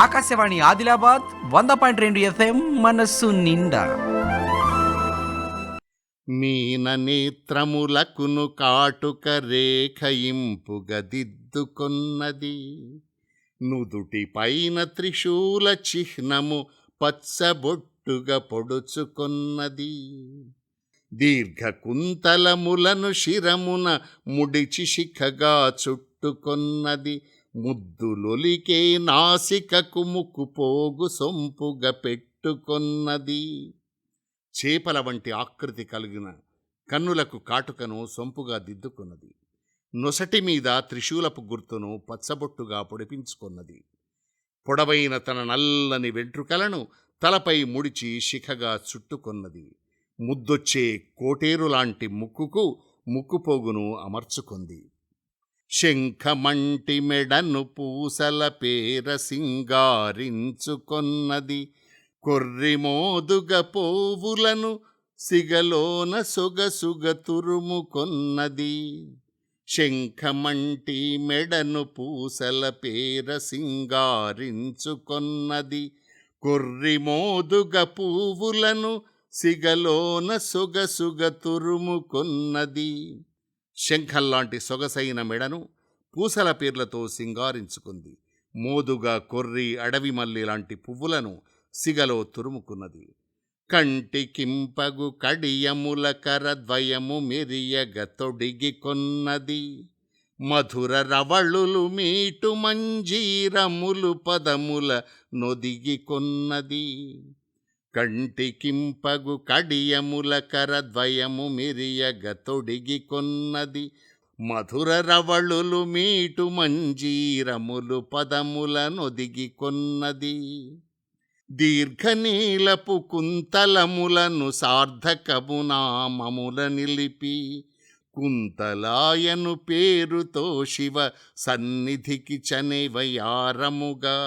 ఆకాశవాణి ఆదిలాబాద్ వంద పాయింట్ రెండు ఎఫ్ఎం మనస్సు నిండా. మీన నేత్రములకును కాటుక రేఖయింపుగ దిద్దుకొన్నది నుదుటి పైన త్రిశూల చిహ్నము పచ్చబొట్టుగా పొడుచుకొన్నది. దీర్ఘకుంతలములను శిరమున ముడిచి శిఖగా చుట్టుకొన్నది. ముద్దులొలికే నాసికకు ముక్కు పోగు సొంపుగా పెట్టుకొన్నది. చేపల వంటి ఆకృతి కలిగిన కన్నులకు కాటుకను సొంపుగా దిద్దుకున్నది. నొసటి మీద త్రిశూలపు గుర్తును పచ్చబొట్టుగా పొడిపించుకున్నది. పొడవైన తన నల్లని వెంట్రుకలను తలపై ముడిచి శిఖగా చుట్టుకొన్నది. ముద్దొచ్చే కోటేరు లాంటి ముక్కుకు ముక్కుపోగును అమర్చుకుంది. శంఖమంటి మెడను పూసల పేర సింగారించుకొన్నది. కొర్రిమోదుగ పోవులను సిగలోన సొగసుగ తురుముకొన్నది. శంఖమంటి మెడను పూసల పేర సింగారించుకొన్నది. కొర్రిమోదుగ పువ్వులను సిగలోన సొగసుగ తురుముకొన్నది. శంఖంలాంటి సొగసైన మెడను పూసల పేర్లతో సింగారించుకుంది. మోదుగా కొర్రి అడవి మల్లి లాంటి పువ్వులను సిగలో తురుముకున్నది. కంటికింపగు కడియముల కరద్వయము మెరియగ తొడిగి కొన్నది మధుర రవళులు మీటు మంజీరములు పదముల నొదిగి కొన్నది కంటికింపగు కడియముల కరద్వయము మిరియగ తొడిగి కొన్నది మధుర రవళులు మీటు మంజీరములు పదముల నొదిగి కొన్నది దీర్ఘనీలపు కుంతలములను సార్థకము నామముల నిలిపి కుంతలాయను పేరుతో శివ సన్నిధికి చనేవయారముగా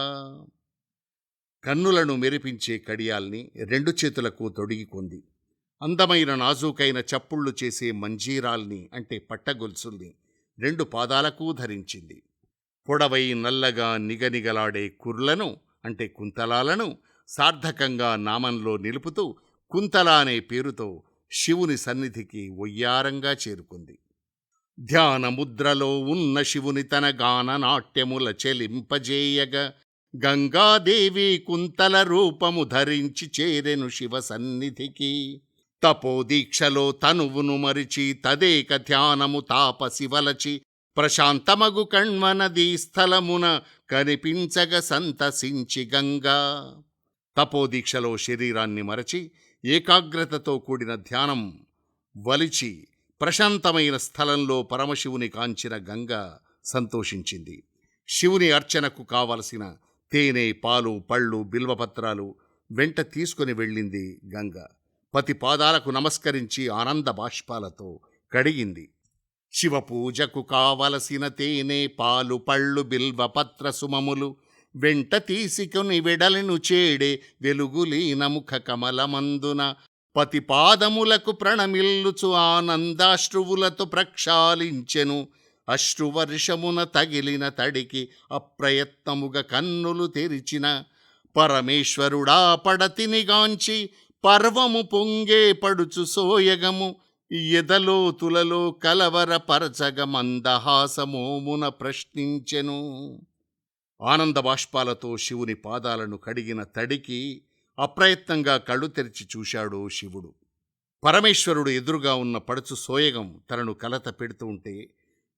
కన్నులను మెరిపించే కడియాల్ని రెండు చేతులకు తొడిగికొంది. అందమైన నాజూకైన చప్పుళ్ళు చేసే మంజీరాల్ని అంటే పట్టగొలుసుల్ని రెండు పాదాలకు ధరించింది. పొడవై నల్లగా నిగనిగలాడే కుర్లను అంటే కుంతలాలను సార్థకంగా నామంలో నిలుపుతూ కుంతల అనే పేరుతో శివుని సన్నిధికి ఒయ్యారంగా చేరుకుంది. ధ్యానముద్రలో ఉన్న శివుని తన గాన నాట్యముల చెలింపజేయగా గంగాదేవి కుంతల రూపము ధరించి చేరెను శివ సన్నిధికి. తపోదీక్షలో తనువును మరిచి తదేక ధ్యానము తాపసివలచి ప్రశాంతమగు కణ్వనది స్థలమున కనిపించగ సంతసించి గంగా. తపోదీక్షలో శరీరాన్ని మరచి ఏకాగ్రతతో కూడిన ధ్యానం వలిచి ప్రశాంతమైన స్థలంలో పరమశివుని కాంచిన గంగ సంతోషించింది. శివుని అర్చనకు కావలసిన తేనె పాలు పళ్ళు బిల్వపత్రాలు వెంట తీసుకుని వెళ్ళింది గంగ. పతి పాదాలకు నమస్కరించి ఆనంద బాష్పాలతో కడిగింది. శివపూజకు కావలసిన తేనె పాలు పళ్ళు బిల్వపత్ర సుమములు వెంట తీసుకొని వెడలను చేడే వెలుగులీన ముఖ కమలమందున పతి పాదములకు ప్రణమిల్లుచు ఆనందాశ్రువులతో ప్రక్షాళించెను అశ్రువర్షమున తగిలిన తడికి అప్రయత్నముగా కన్నులు తెరిచిన పరమేశ్వరుడా పడతినిగాంచి పర్వము పొంగే పడుచు సోయగము ఎదలో తులలో కలవరపరచగ మందహాసమోమున ప్రశ్నించెను. ఆనంద బాష్పాలతో శివుని పాదాలను కడిగిన తడికి అప్రయత్నంగా కళ్ళు తెరిచి చూశాడు శివుడు. పరమేశ్వరుడు ఎదురుగా ఉన్న పడుచు సోయగం తనను కలత పెడుతూ ఉంటే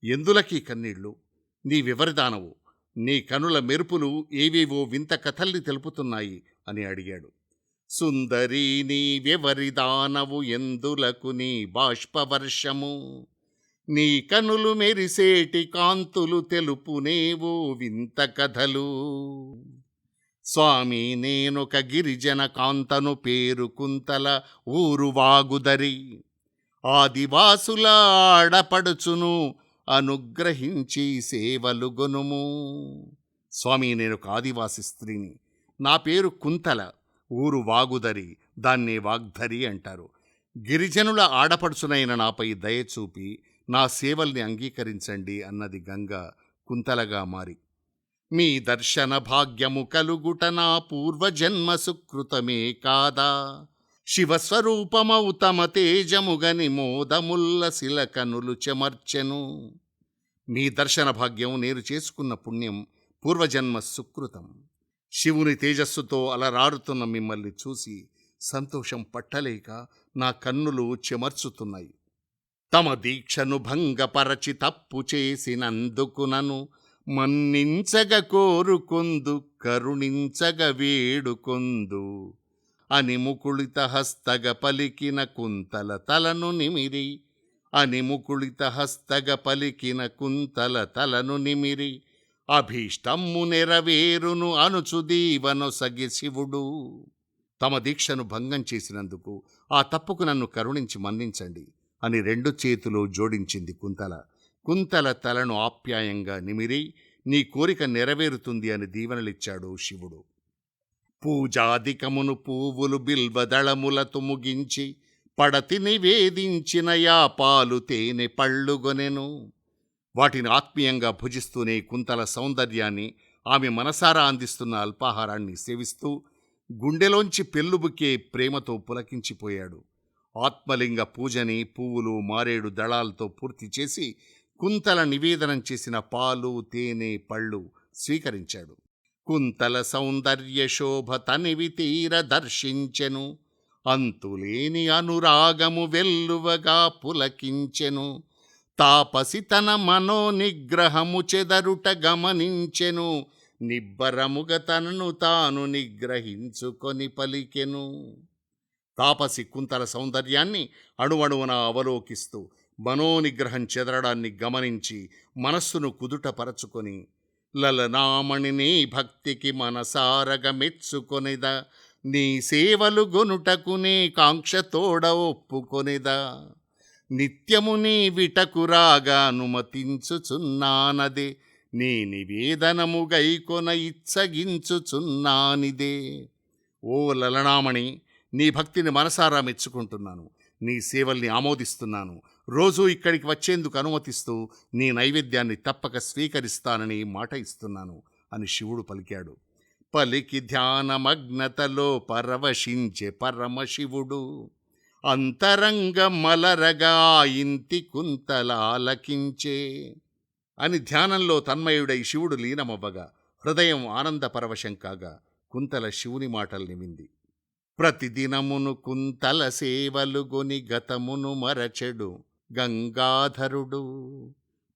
ఎందులకీ కన్నీళ్ళు నీ వివరిదానవు. నీ కనుల మెరుపులు ఏవేవో వింత కథల్ని తెలుపుతున్నాయి అని అడిగాడు. సుందరి నీ వివరిదానవు ఎందులకు నీ బాష్పవర్షము? నీ కనులు మెరిసేటి కాంతులు తెలుపునేవో వింత కథలు? స్వామి నేనొక గిరిజన కాంతను పేరు కుంతల ఊరు వాగుదరి. ఆదివాసుల ఆడపడుచును అనుగ్రహించి సేవలు గొనుము. స్వామి నేను ఒక ఆదివాసి స్త్రీని. నా పేరు కుంతల ఊరు వాగుదరి దాన్నే వాగ్ధరి అంటారు. గిరిజనుల ఆడపడుచునైన నాపై దయచూపి నా సేవల్ని అంగీకరించండి అన్నది గంగ కుంతలగా మారి. మీ దర్శన భాగ్యము కలుగుట నా పూర్వజన్మ సుకృతమే కాదా? శివస్వరూపమౌ తమ తేజముగని మోదముల్ల శిలకనులు చెమర్చెను. మీ దర్శన భాగ్యం నేను చేసుకున్న పుణ్యం పూర్వజన్మ సుకృతం. శివుని తేజస్సుతో అలరాడుతున్న మిమ్మల్ని చూసి సంతోషం పట్టలేక నా కన్నులు చెమర్చుతున్నాయి. తమ దీక్షను భంగపరచి తప్పు చేసినందుకు నను మన్నించగ కోరుకొందు కరుణించగ వేడుకొందు. అని ముకుళిత హస్తగ పలికిన కుంతల తలను నిమిరి. అని ముకుళిత హస్తగ పలికిన కుంతల తలను నిమిరి. అభీష్టమ్ము నెరవేరును అనుచు సగి శివుడు. తమ దీక్షను భంగం చేసినందుకు ఆ తప్పుకు నన్ను కరుణించి మన్నించండి అని రెండు చేతులు జోడించింది కుంతల. కుంతల తలను ఆప్యాయంగా నిమిరి. నీ కోరిక నెరవేరుతుంది అని దీవెనలిచ్చాడు శివుడు. పూజాధికమును పువ్వులు బిల్వదళములతో ముగించి పడతి నివేదించిన యా పాలు తేనె పళ్ళుగొనెను వాటిని ఆత్మీయంగా భుజిస్తూనే కుంతల సౌందర్యాన్ని ఆమె మనసారా అందిస్తున్న అల్పాహారాన్ని సేవిస్తూ గుండెలోంచి పెళ్ళుబుకే ప్రేమతో పులకించిపోయాడు. ఆత్మలింగ పూజని పువ్వులు మారేడు దళాలతో పూర్తి చేసి కుంతల నివేదనం చేసిన పాలు తేనె పళ్ళు స్వీకరించాడు. కుంతల సౌందర్య శోభ తనివి తీర దర్శించెను. అంతులేని అనురాగము వెల్లువగా పులకించెను. తాపసి తన మనోనిగ్రహము చెదరుట గమనించెను. నిబ్బరముగ తనను తాను నిగ్రహించుకొని పలికెను. తాపసి కుంతల సౌందర్యాన్ని అణువణువున అవలోకిస్తూ మనోనిగ్రహం చెదరడాన్ని గమనించి మనస్సును కుదుటపరచుకొని లలనామణిని భక్తికి మనసారగమెచ్చుకొనిద. నీ సేవలు గొనుటకు నీ కాంక్షతోడ ఒప్పుకొనిద. నిత్యము నీ విటకురాగా అనుమతించుచున్నానదే. నీ నివేదనము గైకొన ఇచ్చగించుచున్నానిదే. ఓ లలనామణి నీ భక్తిని మనసారా మెచ్చుకుంటున్నాను. నీ సేవల్ని ఆమోదిస్తున్నాను. రోజూ ఇక్కడికి వచ్చేందుకు అనుమతిస్తూ నీ నైవేద్యాన్ని తప్పక స్వీకరిస్తానని మాట ఇస్తున్నాను అని శివుడు పలికాడు. పలికి ధ్యానమగ్నతలో పరవశించే పరమశివుడు. అంతరంగ మలరగా ఇంతి ఇంటి కుంతలాలకించే అని ధ్యానంలో తన్మయుడై శివుడు లీనమవ్వగా హృదయం ఆనందపరవశం కాగా కుంతల శివుని మాటలు నిమింది. ప్రతిదినమును కుంతల సేవలు గొని గతమును మరచెడు. గంగాధరుడు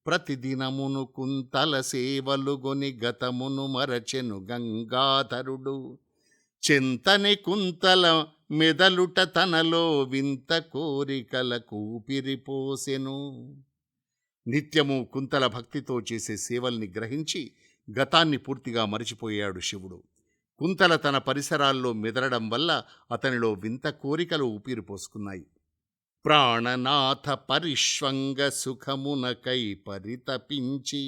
ప్రతిదినమును కుంతల సేవలు గొని గతమును మరచెను గంగాధరుడు. చింతని కుంతల మెదలుట తనలో వింత కోరికల కూపిరిపోసెను నిత్యము కుంతల భక్తితో చేసే సేవల్ని గ్రహించి గతాన్ని పూర్తిగా మరిచిపోయాడు శివుడు. కుంతల తన పరిసరాల్లో మెదలడం వల్ల అతనిలో వింత కోరికలు ఊపిరిపోసుకున్నాయి ప్రాణనాథ పరిష్వంగ సుఖమునకై పరితపించి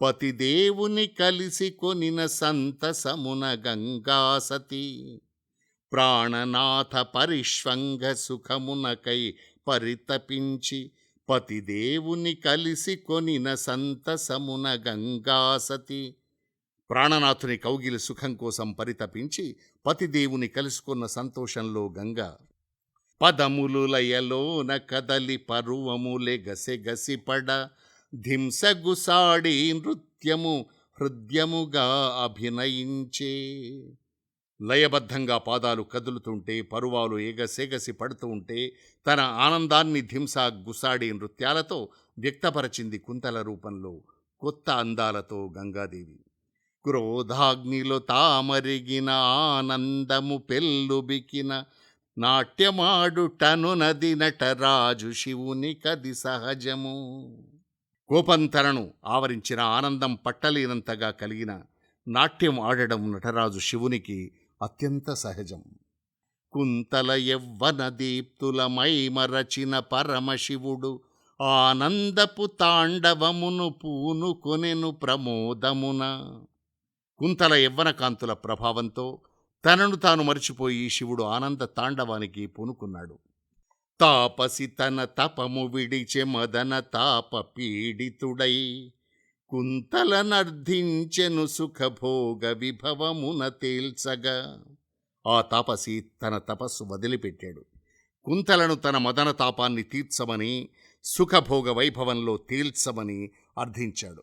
పతిదేవుని కలిసి కొనిన సంతసమున గంగాసతి ప్రాణనాథ పరిష్వంగ సుఖమునకై పరితపించి పతిదేవుని కలిసి కొనిన సంతసమున గంగాసతి ప్రాణనాథుని కౌగిలి సుఖం కోసం పరితపించి పతిదేవుని కలుసుకున్న సంతోషంలో గంగ పదములు లయలోన కదలి పరువములెగసెగసిపడ ధింసగుసాడి నృత్యము హృద్యముగా అభినయించే. లయబద్ధంగా పాదాలు కదులుతుంటే పరువాలు ఎగసెగసి పడుతూ ఉంటే తన ఆనందాన్ని ధింస గుసాడి నృత్యాలతో వ్యక్తపరచింది కుంతల రూపంలో కొత్త అందాలతో గంగాదేవి. క్రోధాగ్నిలో తామరిగిన ఆనందము పెల్లుబికిన నాట్యమాడుటను నది నటరాజు శివుని కది సహజము. కోపంతరను ఆవరించిన ఆనందం పట్టలేనంతగా కలిగిన నాట్యం ఆడడం నటరాజు శివునికి అత్యంత సహజం. కుంతల యవ్వన దీప్తులమై మరచిన పరమశివుడు ఆనందపు తాండవమును పూనుకొనెను ప్రమోదమున. కుంతల యవ్వన కాంతుల ప్రభావంతో తనను తాను మరిచిపోయి శివుడు ఆనంద తాండవానికి పూనుకున్నాడు. తాపసి తన తపము విడిచె మదన తాప పీడితుడై కుంతలనర్ధించెను సుఖభోగ విభవమున తేల్చగా ఆ తాపసి తన తపస్సు వదిలిపెట్టాడు. కుంతలను తన మదన తాపాన్ని తీర్చమని సుఖభోగ వైభవంలో తేల్చమని అర్థించాడు